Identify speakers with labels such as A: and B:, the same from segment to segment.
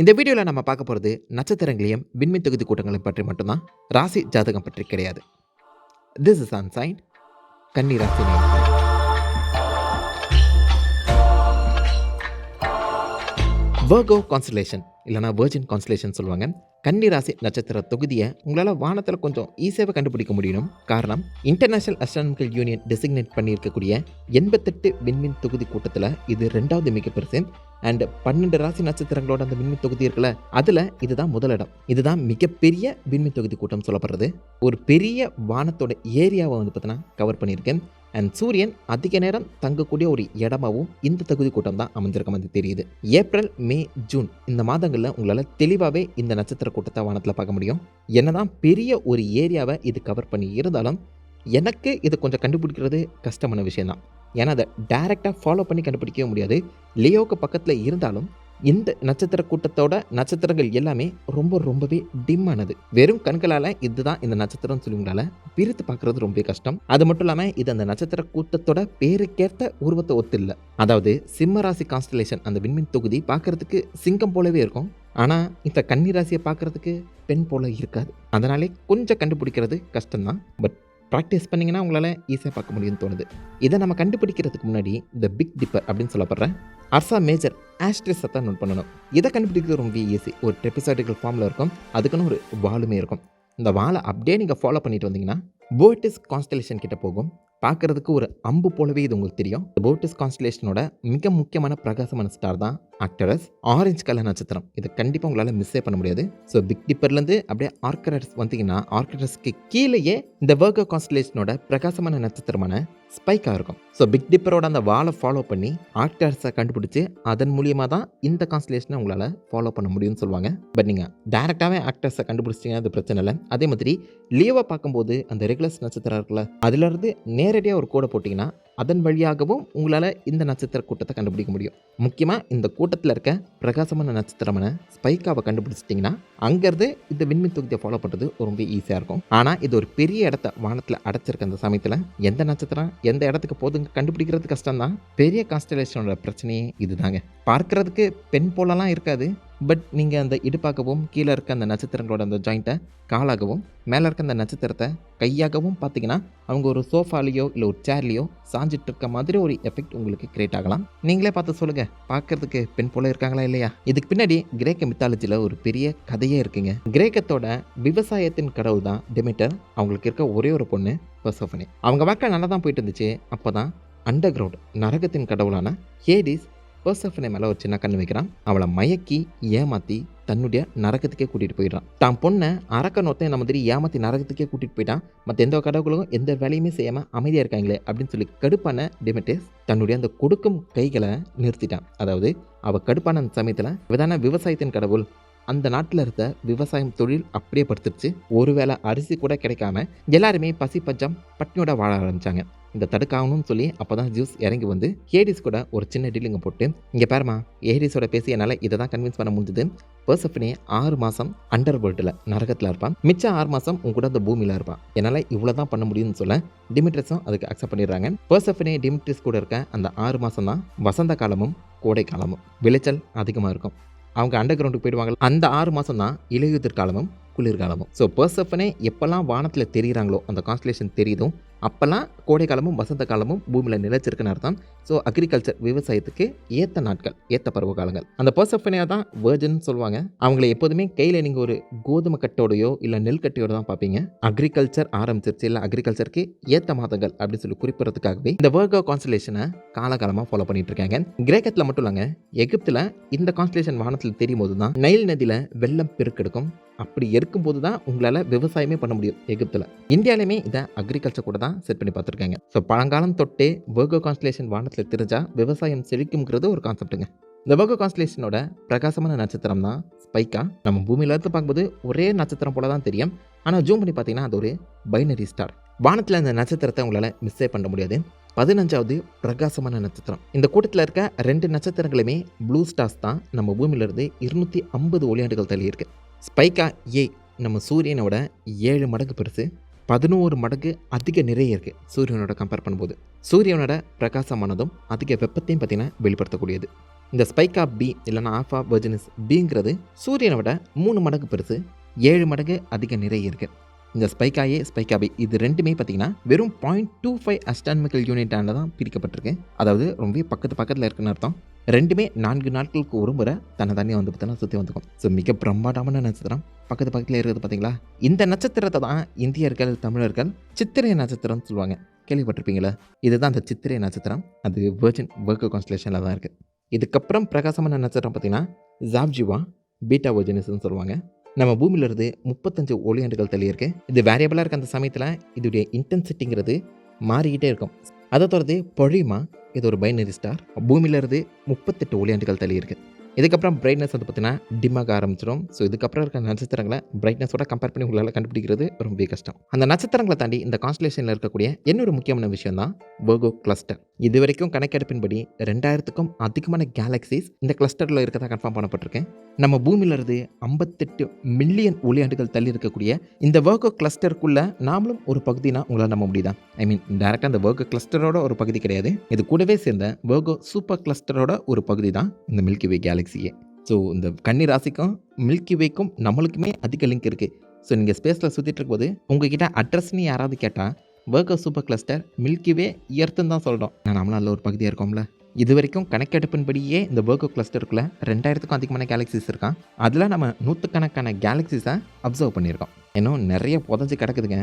A: இந்த வீடியோவில் நம்ம பார்க்க போகிறது நட்சத்திரங்களையும் விண்மீன் தொகுதி கூட்டங்களையும் பற்றி மட்டும்தான். ராசி ஜாதகம் பற்றி கிடையாது. திஸ் இஸ் அன்சைன் கன்னி ராசி வர்கோ கான்ஸ்டலேஷன் இல்லைனா வெர்ஜின் கான்ஸ்டலேஷன் சொல்லுவாங்க. கன்னிராசி நட்சத்திர தொகுதியை உங்களால் வானத்தில் கொஞ்சம் ஈஸியாக கண்டுபிடிக்க முடியும் காரணம் இன்டர்நேஷனல் அஸ்ட்ரானமிக்கல் யூனியன் டெசிக்னேட் பண்ணியிருக்கக்கூடிய எண்பத்தெட்டு விண்மீன் தொகுதி கூட்டத்தில் இது ரெண்டாவது மிக பெருசு. அண்ட் பன்னெண்டு ராசி நட்சத்திரங்களோட அந்த விண்மின் தொகுதி இருக்குல்ல அதில் இதுதான் முதலிடம் இதுதான் மிகப்பெரிய விண்மின் தொகுதி கூட்டம் சொல்லப்படுறது. ஒரு பெரிய வானத்தோட ஏரியாவை வந்து பார்த்தீங்கன்னா கவர் பண்ணியிருக்கேன். அண்ட் சூரியன் அதிக நேரம் தங்கக்கூடிய ஒரு இடமாவும் இந்த தகுதி கூட்டம் தான் அமைஞ்சிருக்க மாதிரி தெரியுது. ஏப்ரல் மே ஜூன் இந்த மாதங்களில் உங்களால் தெளிவாகவே இந்த நட்சத்திர கூட்டத்தை வானத்தில் பார்க்க முடியும். என்னதான் பெரிய ஒரு ஏரியாவை இது கவர் பண்ணி இருந்தாலும் எனக்கு இது கொஞ்சம் கண்டுபிடிக்கிறது கஷ்டமான விஷயம்தான். ஏன்னா அதை டைரெக்டாக ஃபாலோ பண்ணி கண்டுபிடிக்கவே முடியாது. லியோவுக்கு பக்கத்தில் இருந்தாலும் இந்த நட்சத்திர கூட்டத்தோட நட்சத்திரங்கள் எல்லாமே ரொம்ப ரொம்பவே டிம்மானது வெறும் கண்களால் இதுதான் இந்த நட்சத்திரம் சொல்லுவங்களால பிரித்து பார்க்குறது ரொம்ப கஷ்டம். அது மட்டும் இல்லாமல் இது அந்த நட்சத்திர கூட்டத்தோட பேருக்கேற்ற உருவத்தை ஒத்தில்ல. அதாவது சிம்மராசி கான்ஸ்டலேஷன் அந்த விண்மீன் தொகுதி பார்க்கறதுக்கு சிங்கம் போலவே இருக்கும். ஆனால் இந்த கன்னி ராசியை பார்க்கறதுக்கு பெண் போல இருக்காது. அதனாலே கொஞ்சம் கண்டுபிடிக்கிறது கஷ்டம்தான். பட் ப்ராக்டிஸ் பண்ணிங்கன்னா உங்களால் ஈஸியாக பார்க்க முடியும்னு தோணுது. இதை நம்ம கண்டுபிடிக்கிறதுக்கு முன்னாடி இந்த பிக் டிப்பர் அப்படின்னு சொல்லப்படுறேன் அர்சா மேஜர் ஆஸ்ட்ரிஸை தான் நோட் பண்ணணும். இதை கண்டுபிடிக்கிறது ரொம்ப ஈஸி ஒரு ட்ரெபிசாட்டிக்கல் ஃபார்மில் இருக்கும். அதுக்குன்னு ஒரு வாலுமே இருக்கும். இந்த வாலை அப்படியே நீங்கள் ஃபாலோ பண்ணிட்டு வந்தீங்கன்னா போர்டிஸ் கான்ஸ்டலேஷன் கிட்ட போகும். பார்க்கறதுக்கு ஒரு அம்பு போலவே இது உங்களுக்கு தெரியும். இந்த போட்டிஸ் கான்ஸ்டலேஷனோட மிக முக்கியமான பிரகாசமான ஸ்டார் தான் ஆக்டரஸ் ஆரஞ்சு கலர் நட்சத்திரம். இதை கண்டிப்பாக உங்களால் மிஸ்ஸே பண்ண முடியாது. ஸோ பிக் டிப்பர்லேருந்து அப்படியே ஆர்கரஸ் வந்தீங்கன்னா ஆர்கரஸ்க்கு கீழேயே இந்த வர்கோ கான்ஸ்டலேஷனோட பிரகாசமான நட்சத்திரமான ஸ்பைக்காக இருக்கும். ஸோ பிக் டிப்பரோட அந்த வாலை ஃபாலோ பண்ணி ஆக்டர்ஸை கண்டுபிடிச்சி அதன் மூலியமாக தான் இந்த கான்ஸ்டலேஷனை உங்களால் ஃபாலோ பண்ண முடியும்னு சொல்லுவாங்க. பட் நீங்கள் டேரெக்டாகவே ஆக்டர்ஸை கண்டுபிடிச்சிங்க அது பிரச்சனை இல்லை. அதே மாதிரி லியோவை பார்க்கும்போது அந்த ரெகுலர்ஸ் நட்சத்திரம் இருக்குல்ல அதுலேருந்து நேரடியாக ஒரு கோடை போட்டிங்கன்னா அதன் வழியாகவும் உங்களால் இந்த நட்சத்திர கூட்டத்தை கண்டுபிடிக்க முடியும். முக்கியமாக இந்த கூட்டத்தில் இருக்க பிரகாசமான நட்சத்திரமான ஸ்பைக்காவை கண்டுபிடிச்சிட்டிங்கன்னா அங்கேருந்து இந்த விண்மீன் தொகுதியை ஃபாலோ பண்ணுறது ரொம்ப ஈஸியாக இருக்கும். ஆனால் இது ஒரு பெரிய இடத்த வானத்தில் அடைச்சிருக்க அந்த சமயத்தில் எந்த நட்சத்திரம் எந்த இடத்துக்கு போதுங்க கண்டுபிடிக்கிறது கஷ்டம்தான். பெரிய கான்ஸ்டலேஷனோட பிரச்சனையே இதுதாங்க. பார்க்கறதுக்கு பெண் போலலாம் இருக்காது. பட் நீங்கள் அந்த இடுப்பாகவும் கீழே இருக்க அந்த நட்சத்திரங்களோட அந்த ஜாயிண்ட்டை காலாகவும் மேலே இருக்க அந்த நட்சத்திரத்தை கையாகவும் பார்த்தீங்கன்னா அவங்க ஒரு சோஃபாலேயோ இல்லை ஒரு சேர்லேயோ சாஞ்சிட்டு இருக்க மாதிரி ஒரு எஃபெக்ட் உங்களுக்கு கிரியேட் ஆகலாம். நீங்களே பார்த்து சொல்லுங்கள் பார்க்கறதுக்கு பெண் போல இருக்காங்களா இல்லையா? இதுக்கு பின்னாடி கிரேக்க மித்தாலஜியில் ஒரு பெரிய கதையே இருக்குங்க. கிரேக்கத்தோட விவசாயத்தின் கடவுள் தான் டெமிட்டர் அவங்களுக்கு இருக்க ஒரே ஒரு பொண்ணு பர்சோஃபனி அவங்க வாழ்க்கை நல்லா தான் போயிட்டு இருந்துச்சு. அப்போ தான் அண்டர் கிரவுண்ட் நரகத்தின் கடவுளான ஹேடிஸ் பர்சஃபனை மேலே ஒரு சின்ன கண்ணு வைக்கிறான். அவளை மயக்கி ஏமாற்றி தன்னுடைய நரகத்துக்கே கூட்டிகிட்டு போயிடுறான். தான் பொண்ணை அரக்கன் ஒருத்தன் இந்த மாதிரி ஏமாற்றி நரகத்துக்கே கூட்டிகிட்டு போயிட்டான். மற்ற எந்த கடவுளும் எந்த வேலையுமே செய்யாமல் அமைதியாக இருக்காங்களே அப்படின்னு சொல்லி கடுப்பான டிமெட்டிஸ் தன்னுடைய அந்த கொடுக்கும் கைகளை நிறுத்திட்டான். அதாவது அவள் கடுப்பான அந்த சமயத்தில் விதான விவசாயத்தின் கடவுள் அந்த நாட்டில் இருந்த விவசாயம் தொழில் அப்படியே படுத்துருச்சு. ஒருவேளை அரிசி கூட கிடைக்காம எல்லாருமே பசி பஞ்சம் பட்டினியோட வாழ ஆரம்பித்தாங்க இந்த தடுக்காகணும்னு சொல்லி அப்போ தான் ஜூஸ் இறங்கி வந்து ஹேடிஸ் கூட ஒரு சின்ன டீலிங்கை போட்டு இங்கே பாருமா ஹேடிஸோட பேசி என்னால் இதை தான் கன்வின்ஸ் பண்ண முடிஞ்சது. பர்சப்னே ஆறு மாதம் அண்டர் வேர்ல்டில் நரகத்தில் இருப்பான். மிச்சம் ஆறு மாதம் உங்க கூட அந்த பூமியில் இருப்பான். என்னால் இவ்வளோ தான் பண்ண முடியும்னு சொல்ல டிமிட்ரஸும் அதுக்கு அக்செப்ட் பண்ணிடுறாங்க. பர்சப்னே டிமிட்ரிஸ் கூட இருக்க அந்த ஆறு மாதம் தான் வசந்த காலமும் கோடை காலமும். விளைச்சல் அதிகமாக இருக்கும். அவங்க அண்டர் கிரவுண்டுக்கு போயிடுவாங்க அந்த ஆறு மாதம் தான் இலையுதிர் காலமும் குளிர்காலமும் ஸோ பர்சப்னே எப்போல்லாம் வானத்தில் தெரியுறாங்களோ அந்த கான்ஸ்டலேஷன் தெரியுதும். அப்போல்லாம் கோடை காலமும் வசந்த காலமும் பூமியில் நிலச்சிருக்குன்னு அர்த்தம். ஸோ அக்ரிகல்ச்சர் விவசாயத்துக்கு ஏற்ற நாட்கள் ஏற்ற பருவ காலங்கள் அந்த பர்சப்பனையாக தான் வேர்ஜன் சொல்லுவாங்க. அவங்கள எப்போதுமே கையில் நீங்கள் ஒரு கோதுமை கட்டோடையோ இல்லை நெல் கட்டையோட தான் பார்ப்பீங்க. அக்ரிகல்ச்சர் ஆரம்பிச்சிருச்சு. இல்லை அக்ரிகல்ச்சருக்கு ஏற்ற மாதங்கள் அப்படின்னு சொல்லி குறிப்பிடறதுக்காகவே இந்த வேர்கோ கான்ஸ்டலேஷனை காலகாலமாக ஃபாலோ பண்ணிட்டு இருக்காங்க. கிரேக்கத்தில் மட்டும் இல்லைங்க எகிப்தில் இந்த கான்ஸ்டலேஷன் வானத்தில் தெரியும் போது தான் நைல் நதியில் வெள்ளம் பெருக்கெடுக்கும். அப்படி இருக்கும்போது தான் உங்களால் விவசாயமே பண்ண முடியும் எகிப்தில். இந்தியாலையுமே இதை அக்ரிகல்ச்சர் கூட தான் செட் பண்ணி பார்த்துருக்காங்க. ஸோ பழங்காலம் தொட்டே வேர்கோ கான்ஸ்டலேஷன் வானத்தில் தெரிஞ்சால் விவசாயம் செழிக்கும்ங்கிறது ஒரு கான்செப்ட்டுங்க இந்த வேர்கோ கான்ஸ்டலேஷனோட பிரகாசமான நட்சத்திரம் தான் ஸ்பைக்கா நம்ம பூமியில இருந்து பார்க்கும்போது ஒரே நட்சத்திரம் போல தான் தெரியும். ஆனால் ஜூம் பண்ணி பார்த்தீங்கன்னா அது ஒரு பைனரி ஸ்டார் வானத்தில் இந்த நட்சத்திரத்தை உங்களால் மிஸ்ஸே பண்ண முடியாது. பதினஞ்சாவது பிரகாசமான நட்சத்திரம். இந்த கூட்டத்தில் இருக்க ரெண்டு நட்சத்திரங்களுமே ப்ளூ ஸ்டார்ஸ் தான் நம்ம பூமியிலிருந்து இருநூற்றி ஐம்பது ஒளியாண்டுகள் தள்ளி இருக்கு ஸ்பைக்கா ஏ நம்ம சூரியனோட ஏழு மடங்கு பெருசு. பதினோரு மடங்கு அதிக நிறைய இருக்குது சூரியனோட கம்பேர் பண்ணும்போது. சூரியனோட பிரகாசமானதும் அதிக வெப்பத்தையும் பார்த்தீங்கன்னா வெளிப்படுத்தக்கூடியது. இந்த ஸ்பைக்கா பி இல்லைனா ஆஃபா வெர்ஜினிஸ் பிங்கிறது சூரியனை விட மூணு மடங்கு பெருசு ஏழு மடங்கு அதிக நிறைய இருக்குது இந்த ஸ்பைக்கா ஏ ஸ்பைக்கா பி இது ரெண்டுமே பார்த்தீங்கன்னா வெறும் பாயிண்ட் டூ ஃபைவ் அஸ்டானமிக்கல் யூனிட்டான தான் பிரிக்கப்பட்டிருக்கு. அதாவது ரொம்ப பக்கத்து பக்கத்தில் இருக்குன்னு அர்த்தம். ரெண்டுமே நான்கு நாட்களுக்கு ஒரு முறை தன்னை தண்ணியை வந்து பார்த்தீங்கன்னா சுற்றி வந்துக்கும். ஸோ மிக பிரம்மாண்டமான நட்சத்திரம். பக்கத்து பக்கத்தில் இருக்கிறது பார்த்தீங்களா? இந்த நட்சத்திரத்தை தான் இந்தியர்கள் தமிழர்கள் சித்திரை நட்சத்திரம்னு சொல்லுவாங்க. கேள்விப்பட்டிருப்பீங்களா? இதுதான் அந்த சித்திரை நட்சத்திரம். அது வேர்ஜின் வர்க்க கான்ஸ்டலேஷனில் தான் இருக்குது இதுக்கப்புறம் பிரகாசமான நட்சத்திரம் பார்த்தீங்கன்னா ஜாப்ஜிவா பீட்டா வெர்ஜினிஸ்னு சொல்லுவாங்க. நம்ம பூமியிலிருந்து முப்பத்தஞ்சு ஒளியாண்டுகள் தள்ளியிருக்கு. இது வேரியபிளாக இருக்க அந்த சமயத்தில் இதோடைய இன்டென்சிட்டிங்கிறது மாறிக்கிட்டே இருக்கும். அதை தொடர்ந்து பொழியுமா இது ஒரு பைனரி ஸ்டார் பூமியிலிருந்து முப்பத்தெட்டு ஒளியாண்டுகள் தள்ளியிருக்கு. இதுக்கப்புறம் பிரைட்னஸ் வந்து பார்த்தீங்கன்னா டிம்மாக ஆரம்பிச்சிடும் ஸோ இதுக்கப்புறம் இருக்க நட்சத்திரங்களை பிரைட்னஸோட கம்பேர் பண்ணி உங்களால் கண்டுபிடிக்கிறது ரொம்ப கஷ்டம். அந்த நட்சத்திரங்களை தாண்டி இந்த கான்ஸ்டலேஷனில் இருக்கக்கூடிய இன்னொரு முக்கியமான விஷயம் தான் போகோ கிளஸ்டர் இது வரைக்கும் கணக்கெடுப்பின்படி ரெண்டாயிரத்துக்கும் அதிகமான கேலக்சிஸ் இந்த கிளஸ்டரில் இருக்கதான் கன்ஃபார்ம் பண்ணப்பட்டிருக்கேன். நம்ம பூமியிலிருந்து ஐம்பத்தெட்டு மில்லியன் ஒளியாண்டுகள் தள்ளி இருக்கக்கூடிய இந்த வேர்கோ கிளஸ்டருக்குள்ளே நாமளும் ஒரு பகுதினா உங்களால் நம்ப முடியுதா? ஐ மீன் டேரெக்டாக அந்த வேர்கோ கிளஸ்டரோட ஒரு பகுதி கிடையாது. இது கூடவே சேர்ந்த வேர்கோ சூப்பர் கிளஸ்டரோட ஒரு பகுதி தான் இந்த மில்கி வே கேலக்சியே ஸோ இந்த கன்னி ராசிக்கும் மில்கி வேக்கும் நம்மளுக்குமே அதிக லிங்க் இருக்குது ஸோ நீங்கள் ஸ்பேஸில் சுற்றிட்டு இருக்கும்போது உங்ககிட்ட அட்ரஸ்னு யாராவது கேட்டால் Virgo super cluster Milky Way இயர்த்துன்னு தான் சொல்கிறோம் நான் நம்மளும் அதில் ஒரு பகுதியாக இருக்கோம்ல. இது வரைக்கும் கணக்கெடுப்பின்படியே இந்த வேர்கோ கிளஸ்டருக்குள்ளே ரெண்டாயிரத்துக்கும் அதிகமான கேலக்சிஸ் இருக்கான். அதில் நம்ம நூற்றுக்கணக்கான கேலக்சிஸை அப்சர்வ் பண்ணியிருக்கோம். இன்னும் நிறைய புதஞ்சு கிடக்குதுங்க.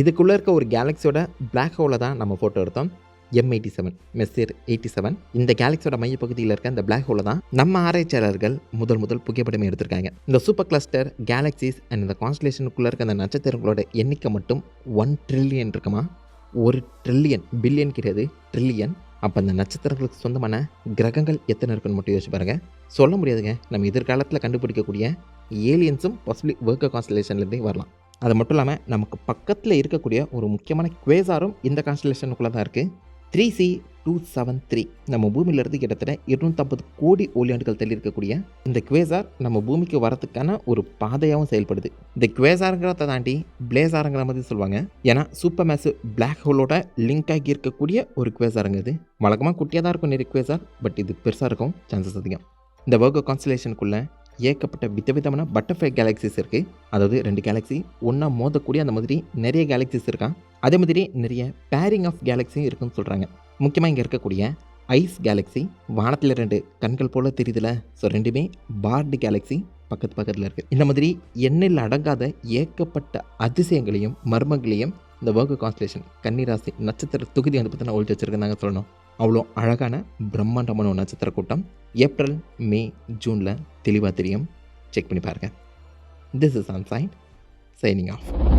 A: இதுக்குள்ளே இருக்க ஒரு கேலக்ஸியோட பிளாக் ஹோலை தான் நம்ம ஃபோட்டோ எடுத்தோம். M eighty seven Messier eighty seven இந்த கேலக்சியோட மையப்பகுதியில் இருக்க இந்த பிளாக் ஹோலை தான் நம்ம ஆராய்ச்சியாளர்கள் முதல் முதல் புகைப்படம் எடுத்திருக்காங்க. இந்த சூப்பர் கிளஸ்டர் கேலக்சிஸ் அண்ட் இந்த கான்ஸ்டலேஷனுக்குள்ளே இருக்க அந்த நட்சத்திரங்களோட எண்ணிக்கை மட்டும் ஒன் ட்ரில்லியன் இருக்குமா? ஒரு ட்ரில்லியன் பில்லியன் கிடையாது ட்ரில்லியன் அப்போ அந்த நட்சத்திரங்களுக்கு சொந்தமான கிரகங்கள் எத்தனை இருக்குன்னு மட்டும் யோசிச்சு பாருங்க. சொல்ல முடியாதுங்க. நம்ம எதிர்காலத்தில் கண்டுபிடிக்கக்கூடிய ஏலியன்ஸும் பாசிபிளி ஒர்க்க கான்ஸ்டலேஷன்லேருந்தே வரலாம். அது மட்டும் இல்லாமல் நமக்கு பக்கத்தில் இருக்கக்கூடிய ஒரு முக்கியமான குவேசாரும் இந்த கான்ஸ்டலேஷனுக்குள்ளே தான் இருக்குது three C two seven three. நம்ம பூமியிலிருந்து கிட்டத்தட்ட இருநூற்றம்பது கோடி ஒளியாண்டுகள் தள்ளி இருக்கக்கூடிய இந்த குவேசார் நம்ம பூமிக்கு வரதுக்கான ஒரு பாதையாகவும் செயல்படுது. இந்த குவேசாருங்கிறத தாண்டி பிளேசாருங்கிற மாதிரி சொல்லுவாங்க. ஏன்னா சூப்பர் மேசு பிளாக் ஹோலோட லிங்க் ஆகி இருக்கக்கூடிய ஒரு குவேசாருங்க இது. வழக்கமாக குட்டியாக தான் இருக்கும் நிறைய குவேசார் பட் இது பெருசாக இருக்கும் சான்சஸ் அதிகம். இந்த வர்கோ கான்ஸ்டலேஷனுக்குள்ளே ஏகப்பட்ட விதவிதமான பட்டர்ஃப்ளை கேலக்சிஸ் இருக்குது அதாவது ரெண்டு கேலக்ஸி ஒன்றா மோதக்கூடிய அந்த மாதிரி நிறைய கேலக்சிஸ் இருக்கான் அதே மாதிரி நிறைய பேரிங் ஆஃப் கேலக்ஸியும் இருக்குன்னு சொல்கிறாங்க முக்கியமாக இங்கே இருக்கக்கூடிய ஐஸ் கேலக்ஸி வானத்தில் ரெண்டு கண்கள் போல் தெரியுதுல. ஸோ ரெண்டுமே பார்டு கேலக்ஸி பக்கத்து பக்கத்தில் இருக்குது இந்த மாதிரி எண்ணில் அடங்காத ஏகப்பட்ட அதிசயங்களையும் மர்மங்களையும் இந்த வர்க்க கான்ஸ்டலேஷன் கன்னிராசி நட்சத்திர தொகுதி வந்து பார்த்தீங்கன்னா ஒழிச்சு நாங்கள் சொல்லணும். அவ்வளோ அழகான பிரம்மாண்டமான ஒரு நட்சத்திர கூட்டம். ஏப்ரல் மே ஜூனில் தெளிவாக தெரியும். செக் பண்ணி பாருங்கள் this is on sign shining off